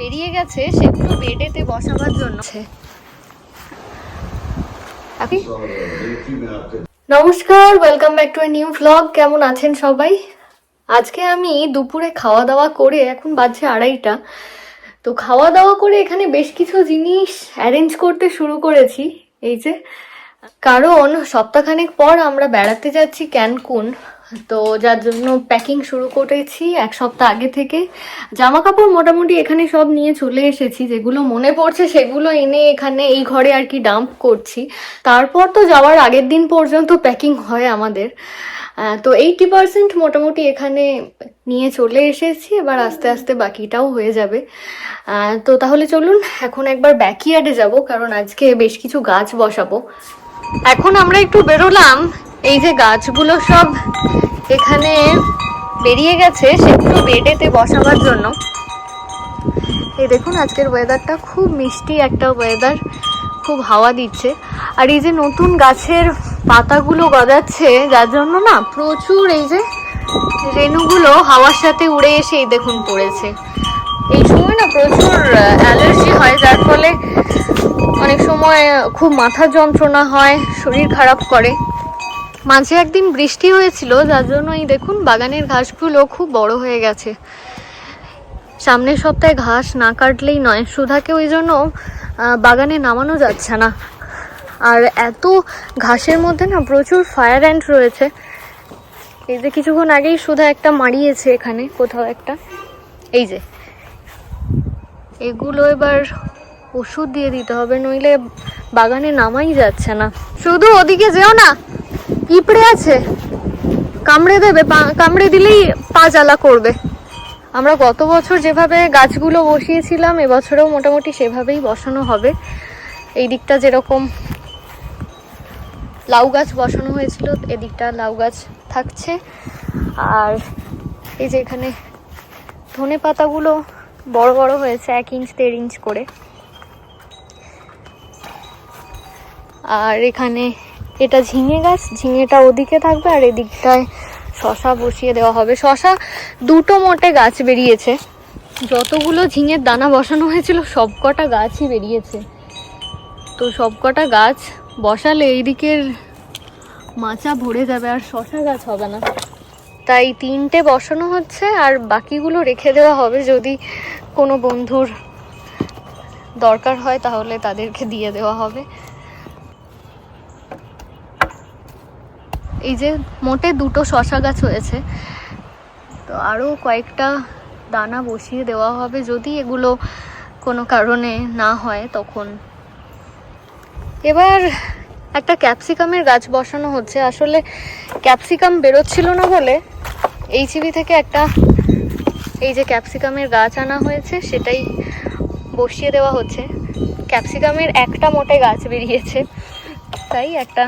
বেরিয়ে গেছে সেগুলো বেডেতে বসাবার জন্য। নমস্কার welcome back to a new vlog কেমন আছেন সবাই? আজকে আমি দুপুরে খাওয়া দাওয়া করে এখন বাজছে আড়াইটা। তো খাওয়া দাওয়া করে এখানে বেশ কিছু জিনিস অ্যারেঞ্জ করতে শুরু করেছি। এই যে কারণ সপ্তাহখানেক পর আমরা বেড়াতে যাচ্ছি ক্যানকুন। তো যার জন্য প্যাকিং শুরু করেছি এক সপ্তাহ আগে থেকে। জামা কাপড় মোটামুটি এখানে সব নিয়ে চলে এসেছি, যেগুলো মনে পড়ছে সেগুলো এনে এখানে এই ঘরে আর কি ডাম্প করছি। তারপর তো যাওয়ার আগের দিন পর্যন্ত প্যাকিং হয় আমাদের। তো এইটি পার্সেন্ট মোটামুটি এখানে নিয়ে চলে এসেছি, এবার আস্তে আস্তে বাকিটাও হয়ে যাবে। তো তাহলে চলুন, এখন একবার ব্যাকইয়ার্ডে যাব, কারণ আজকে বেশ কিছু গাছ বসাবো। এখন আমরা একটু বেরোলাম, এই যে গাছগুলো সব এখানে বেরিয়ে গেছে সেগুলো বেডেতে বসাবার জন্য। এই দেখুন, আজকের ওয়েদারটা খুব মিষ্টি একটা ওয়েদার খুব হাওয়া দিচ্ছে। আর এই যে নতুন গাছের পাতাগুলো গজাচ্ছে, যার জন্য না প্রচুর এই যে রেণুগুলো হাওয়ার সাথে উড়ে এসে এই দেখুন পড়েছে। এই সময় না প্রচুর অ্যালার্জি হয়, যার ফলে অনেক সময় খুব মাথা যন্ত্রণা হয়, শরীর খারাপ করে। মাঝে একদিন বৃষ্টি হয়েছিল, যার জন্য এই দেখুন বাগানের ঘাসগুলো খুব বড় হয়ে গেছে। সামনের সপ্তাহে ঘাস না কাটলেই নয়, সুধাকে ওই জন্য বাগানে নামানো যাচ্ছে না। আর এত ঘাসের মধ্যে না প্রচুর ফায়ার অ্যান্ড রয়েছে। এই যে কিছুক্ষণ আগেই সুধা একটা মারিয়েছে এখানে, কোথাও একটা। এই যে। এগুলো এবার ওষুধ দিয়ে দিতে হবে, নইলে বাগানে নামাই যাচ্ছে না। শুধু ওদিকে যেও না! পিঁপড়ে আছে? কামড়ে দেবে কামড়ে দিলেই পা জ্বালা করবে। আমরা গত বছর যেভাবে গাছগুলো বসিয়েছিলাম, এবছরেও মোটামুটি সেভাবেই বসানো হবে। এই দিকটা যেরকম লাউ গাছ বসানো হয়েছিল, এদিকটা লাউ গাছ থাকছে। আর এই যে এখানে ধনে পাতাগুলো বড় বড় হয়েছে, এক ইঞ্চ, দেড় ইঞ্চ করে। আর এখানে এটা ঝিঙে গাছ, ঝিঙেটা ওদিকে থাকবে আর এদিকটায় শশা বসিয়ে দেওয়া হবে। শশা দুটো মোটে গাছ বেরিয়েছে। যতগুলো ঝিঙের দানা বসানো হয়েছিল, সবকটা গাছই বেরিয়েছে। তো সবকটা গাছ বসালে এইদিকের মাচা ভরে যাবে আর শশা গাছ হবে না। তাই তিনটে বসানো হচ্ছে আর বাকিগুলো রেখে দেওয়া হবে। যদি কোনো বন্ধুর দরকার হয়, তাহলে তাদেরকে দিয়ে দেওয়া হবে। এই যে মোটে দুটো শশা গাছ হয়েছে, তো আরও কয়েকটা দানা বসিয়ে দেওয়া হবে। যদি এগুলো কোনো কারণে না হয়, তখন এবার একটা ক্যাপসিকামের গাছ বসানো হচ্ছে। আসলে ক্যাপসিকাম বেরোচ্ছিল না বলে এইচবি থেকে একটা এই যে ক্যাপসিকামের গাছ আনা হয়েছে, সেটাই বসিয়ে দেওয়া হচ্ছে। ক্যাপসিকামের একটা মোটে গাছ বেরিয়েছে, তাই একটা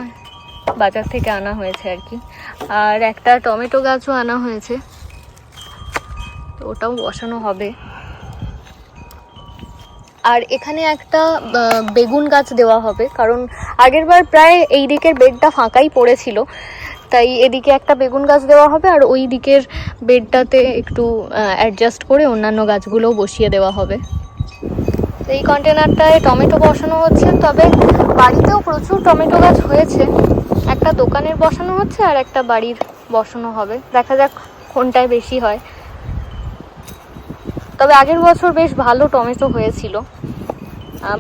বাজার থেকে আনা হয়েছে আর কি। আর একটা টমেটো গাছও আনা হয়েছে। তো ওটাও বসানো হবে। আর এখানে একটা বেগুন গাছ দেওয়া হবে। কারণ আগেরবার প্রায় এই দিকের বেডটা ফাঁকাই পড়েছিল। তাই এদিকে একটা বেগুন গাছ দেওয়া হবে আর ওই দিকের বেডটাতে একটু অ্যাডজাস্ট করে অন্যান্য গাছগুলোও বসিয়ে দেওয়া হবে। এই কন্টেনারটায় টমেটো বসানো হচ্ছে। তবে বাড়িতেও প্রচুর টমেটো গাছ হয়েছে। একটা দোকানের বসানো হচ্ছে আর একটা বাড়ির বসানো হবে। দেখা যাক কোনটায় বেশি হয়। তবে আগের বছর বেশ ভালো টমেটো হয়েছিল।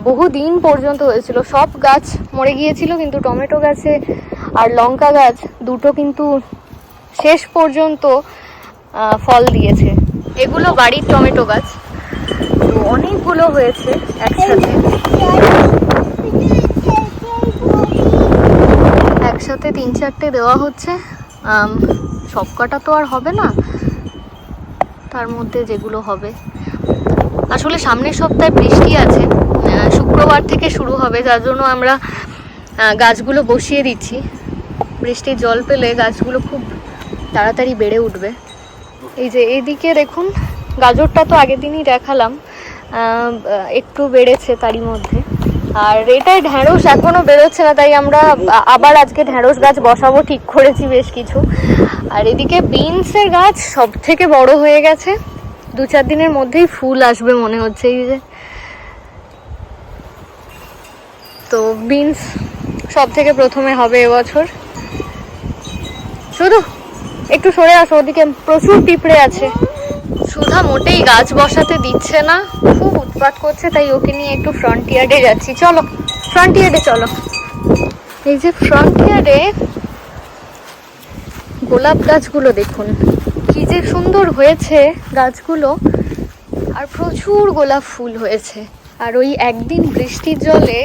বহু দিন পর্যন্ত হয়েছিল। সব গাছ মরে গিয়েছিল, কিন্তু টমেটো গাছে আর লঙ্কা গাছ দুটো কিন্তু শেষ পর্যন্ত ফল দিয়েছে। এগুলো বাড়ির টমেটো গাছ। তো অনেকগুলো হয়েছে একসাথে। একসাথে তিন চারটে দেওয়া হচ্ছে। আম, সবকটা তো আর হবে না। তার মধ্যে যেগুলো হবে। আসলে সামনের সপ্তাহে বৃষ্টি আছে। শুক্রবার থেকে শুরু হবে। যার জন্য আমরা গাছগুলো বসিয়ে দিচ্ছি। বৃষ্টির জল পেলে গাছগুলো খুব তাড়াতাড়ি বেড়ে উঠবে। এই যে এইদিকে দেখুন গাজরটা তো আগের দিনই দেখালাম। একটু বেড়েছে তারই মধ্যে। আর এটাই ঢ্যাঁড়স এখনও বেরোচ্ছে না, তাই আমরা আবার আজকে ঢ্যাঁড়স গাছ বসাবো, ঠিক করেছি বেশ কিছু। আর এদিকে বিনসের গাছ সব থেকে বড় হয়ে গেছে। দু চার দিনের মধ্যেই ফুল আসবে মনে হচ্ছে এই যে। তো বিনস সব থেকে প্রথমে হবে এবছর। শুধু একটু সরে আসো, ওদিকে প্রচুর পিঁপড়ে আছে। সুধা মোটেই গাছ বসাতে দিচ্ছে না। খুব উৎপাত করছে, তাই ওকে নিয়ে একটু ফ্রন্ট ইয়ার্ডে যাচ্ছি। চলো ফ্রন্ট ইয়ার্ডে চলো। এই যে ফ্রন্ট ইয়ার্ডে গোলাপ গাছগুলো দেখুন। কি যে সুন্দর হয়েছে গাছগুলো। আর প্রচুর গোলাপ ফুল হয়েছে। আর ওই একদিন বৃষ্টির জলে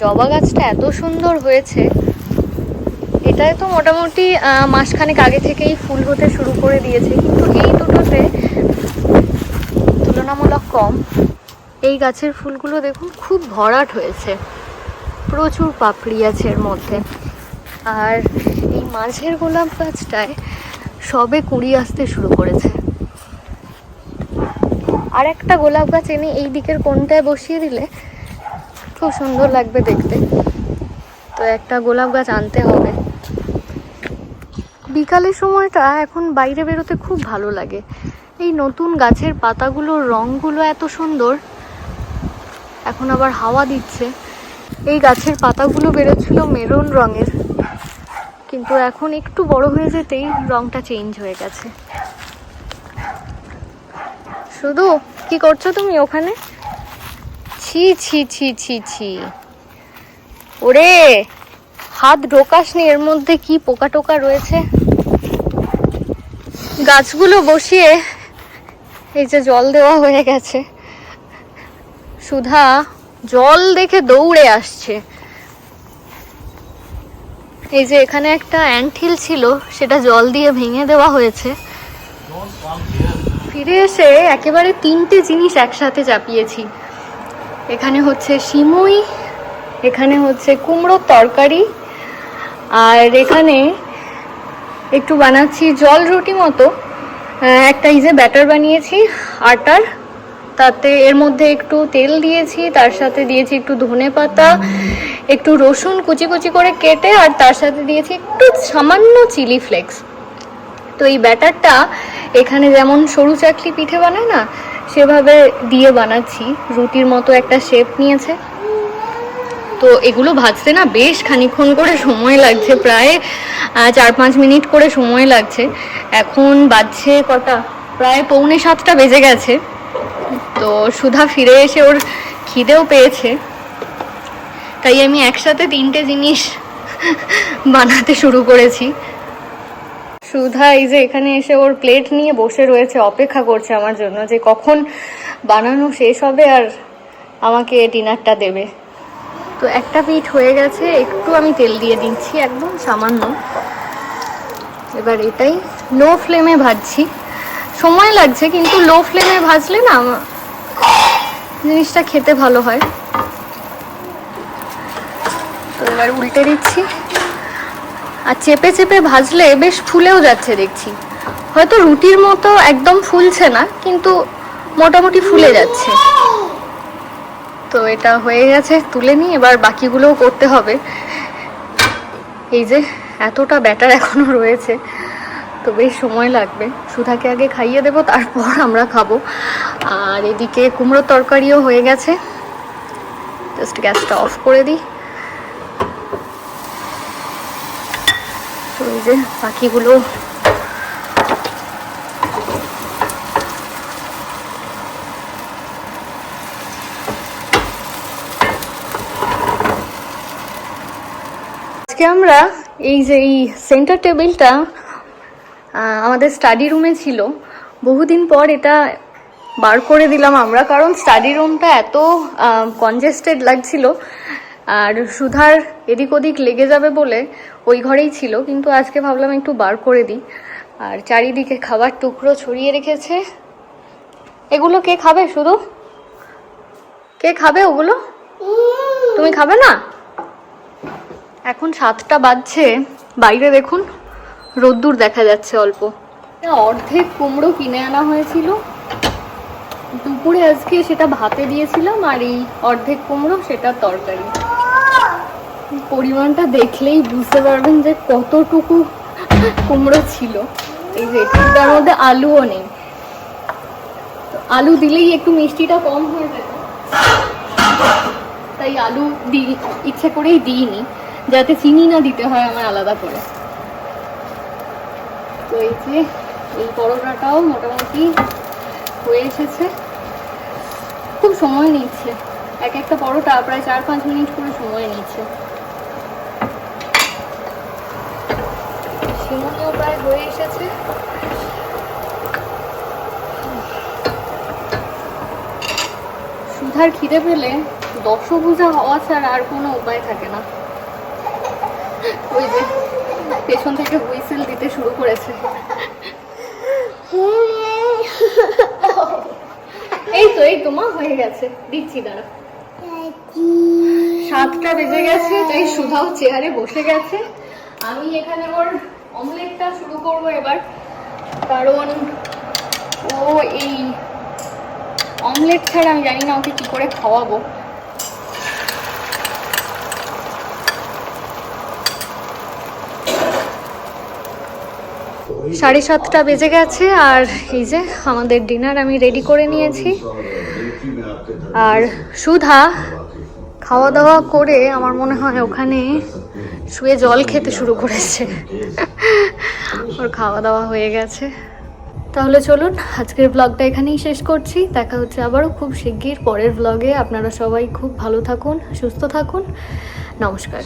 জবা গাছটা এত সুন্দর হয়েছে। এটায় তো মোটামুটি মাসখানেক আগে থেকেই ফুল হতে শুরু করে দিয়েছে। কিন্তু এই দুটোতে তুলনামূলক কম। এই গাছের ফুলগুলো দেখুন, খুব ভরাট হয়েছে। প্রচুর পাপড়ি আছে এর মধ্যে। আর এই মাঝের গোলাপ গাছটায় সবে কুড়ি আসতে শুরু করেছে। আর একটা গোলাপ গাছ এনে এই দিকের কোনটায় বসিয়ে দিলে খুব সুন্দর লাগবে দেখতে। তো একটা গোলাপ গাছ আনতে হবে। বিকালের সময়টা এখন বাইরে বেরোতে খুব ভালো লাগে। এই নতুন গাছের পাতাগুলোর রঙগুলো এত সুন্দর। এখন আবার হাওয়া দিচ্ছে। এই গাছের পাতাগুলো বেরোচ্ছিল মেরুন রঙের। কিন্তু এখন একটু বড় হয়ে যেতেই রংটা চেঞ্জ হয়ে গেছে। শুধু, কি করছ তুমি ওখানে? ছি ছি ছি ছি ছি। ওরে, হাত ঢোকাসনি, এর মধ্যে কি পোকা টোকা রয়েছে? গাছগুলো বসিয়ে এই যে জল দেওয়া হয়ে গেছে। সুধা জল দেখে দৌড়ে আসছে। এই যে এখানে একটা অ্যান্টহিল ছিল, সেটা জল দিয়ে ভেঙে দেওয়া হয়েছে। ফিরে এসে একেবারে তিনটে জিনিস একসাথে চাপিয়েছি। এখানে হচ্ছে সিমুই, এখানে হচ্ছে কুমড়োর তরকারি, আর এখানে একটু বানাচ্ছি জল রুটি মতো। একটা যে ব্যাটার বানিয়েছি, আটার। তাতে এর মধ্যে একটু তেল দিয়েছি, তার সাথে দিয়েছি একটু ধনে পাতা, একটু রসুন কুচি কুচি করে কেটে, আর তার সাথে দিয়েছি একটু সামান্য চিলি ফ্লেক্স। তো এই ব্যাটারটা এখানে যেমন সরু চাকলি পিঠে বানায় না, সেভাবে দিয়ে বানাচ্ছি। রুটির মতো একটা শেপ নিয়েছে। তো এগুলো ভাজতে না বেশ খানিক্ষণ করে সময় লাগছে, প্রায় চার পাঁচ মিনিট করে সময় লাগছে। এখন বাজছে কটা? প্রায় পৌনে সাতটা বেজে গেছে। তো সুধা ফিরে এসে ওর খিদেও পেয়েছে। তাই আমি একসাথে তিনটে জিনিস বানাতে শুরু করেছি। সুধা, এই যে এখানে এসে ওর প্লেট নিয়ে বসে রয়েছে, অপেক্ষা করছে আমার জন্য যে কখন বানানো শেষ হবে আর আমাকে ডিনারটা দেবে। তো একটা পিঠ হয়ে গেছে, একটু আমি তেল দিয়ে দিচ্ছি একদম সামান্য। এবার এটাই লো ফ্লেমে ভাজছি। সময় লাগছে, কিন্তু লো ফ্লেমে ভাজলে না জিনিসটা খেতে ভালো হয়। তো এবার উল্টে দিচ্ছি। আর চেপে চেপে ভাজলে বেশ ফুলেও যাচ্ছে দেখছি। হয়তো রুটির মতো একদম ফুলছে না, কিন্তু মোটামুটি ফুলে যাচ্ছে। তো এটা হয়ে গেছে, তুলে নিই, এবার বাকিগুলোও করতে হবে। এই যে, এতটা ব্যাটার এখনও রয়েছে, তো বেশ সময় লাগবে। সুধাকে আগে খাইয়ে দেবো, তারপর আমরা খাব। আর এদিকে কুমড়োর তরকারিও হয়ে গেছে। জাস্ট গ্যাসটা অফ করে দিই। তো এই যে, বাকিগুলো আজকে আমরা এই যে এই সেন্টার টেবিলটা আমাদের স্টাডি রুমে ছিল। বহুদিন পর এটা বার করে দিলাম আমরা, কারণ স্টাডি রুমটা এত কনজেস্টেড লাগছিল। আর সুধার এদিক ওদিক লেগে যাবে বলে ওই ঘরেই ছিল, কিন্তু আজকে ভাবলাম একটু বার করে দিই। আর চারিদিকে খাবার টুকরো ছড়িয়ে রেখেছে। এগুলো কে খাবে শুধু? কে খাবে ওগুলো? তুমি খাবে না? এখন সাতটা বাজছে। বাইরে দেখুন, রোদ্দুর দেখা যাচ্ছে অল্প। অর্ধেক কুমড়ো কিনে আনা হয়েছিল। দুপুরে আজকে সেটা ভাতে দিয়েছিলাম আর এই অর্ধেক কুমড়ো সেটা তরকারি। পরিমাণটা দেখলেই বুঝতে পারবেন যে কতটুকু কুমড়ো ছিল। এই যে, এটার মধ্যে আলুও নেই। আলু দিলেই একটু মিষ্টিটা কম হয়ে যেত তাই আলু দিই, ইচ্ছে করেই দিইনি। যাতে চিনি না দিতে হয়, আমার আলাদা করে। তো এই যে, এই পরোটাটাও মোটামুটি হয়ে এসেছে। খুব সময় নিচ্ছে। এক একটা পরোটা প্রায় চার পাঁচ মিনিট করে সময় নিচ্ছে। সিমনিও প্রায় হয়ে এসেছে। সুধার খিদে পেলে দশভুজা হওয়া ছাড়া আর কোনো উপায় থাকে না। ওই যে, পেছন থেকে হুইসেল দিতে শুরু করেছে। এই তো এই তো, মা হয়ে গেছে। দিচ্ছি, দাঁড়া। সাতটা বেজে গেছে, তাই সুধাও চেয়ারে বসে গেছে। আমি এখানে ওর অমলেটটা শুরু করব এবার। কারণ ও এই অমলেট ছাড়া আমি জানি না ওকে কি করে খাওয়াবো। সাড়ে সাতটা বেজে গেছে, আর এই যে আমাদের ডিনার আমি রেডি করে নিয়েছি। আর সুধা খাওয়া দাওয়া করে আমার মনে হয় ওখানে শুয়ে জল খেতে শুরু করেছে। ওর খাওয়া দাওয়া হয়ে গেছে। তাহলে চলুন, আজকের ব্লগটা এখানেই শেষ করছি। দেখা হচ্ছে আবারও খুব শিগগির পরের ব্লগে আপনারা সবাই খুব ভালো থাকুন, সুস্থ থাকুন। নমস্কার।